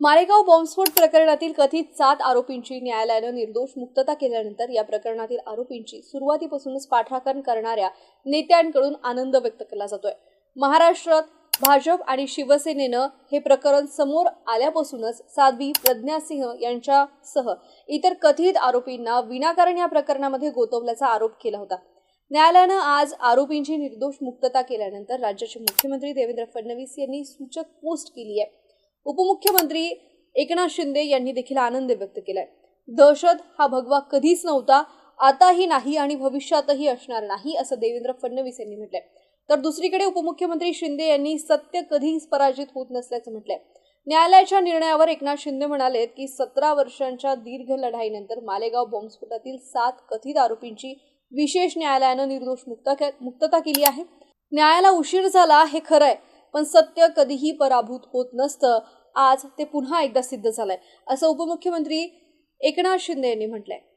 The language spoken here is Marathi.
मारेगाव बॉम्बस्फोट प्रकरणातील कथित सात आरोपींची न्यायालयानं निर्दोष मुक्तता केल्यानंतर या प्रकरणातील आरोपींची सुरुवातीपासूनच पाठराखण करणाऱ्या नेत्यांकडून आनंद व्यक्त केला जातोय. महाराष्ट्रात भाजप आणि शिवसेनेनं हे प्रकरण समोर आल्यापासूनच साध्वी प्रज्ञा सिंह यांच्यासह इतर कथित आरोपींना विनाकारण या प्रकरणामध्ये गोतवल्याचा आरोप केला होता. न्यायालयानं आज आरोपींची निर्दोष मुक्तता केल्यानंतर राज्याचे मुख्यमंत्री देवेंद्र फडणवीस यांनी सूचक पोस्ट केली आहे. उपमुख्यमंत्री एकनाथ शिंदे यांनी देखील आनंद व्यक्त केलाय. दहशत हा भगवा कधीच नव्हता आताही नाही आणि भविष्यातही असणार नाही असं देवेंद्र फडणवीस यांनी म्हटलंय. तर दुसरीकडे उपमुख्यमंत्री शिंदे यांनी सत्य कधीच पराजित होत नसल्याचं म्हटलंय. न्यायालयाच्या निर्णयावर एकनाथ शिंदे म्हणाले की सतरा वर्षांच्या दीर्घ लढाईनंतर मालेगाव बॉम्बस्फोटातील सात कथित आरोपींची विशेष न्यायालयानं निर्दोष मुक्ता मुक्तता केली आहे. न्यायाला उशीर झाला हे खरं आहे पण सत्य कधीही पराभूत होत नसतं. आज ते पुन्हा एकदा सिद्ध झालंय. असं उपमुख्यमंत्री एकनाथ शिंदे यांनी म्हटलंय.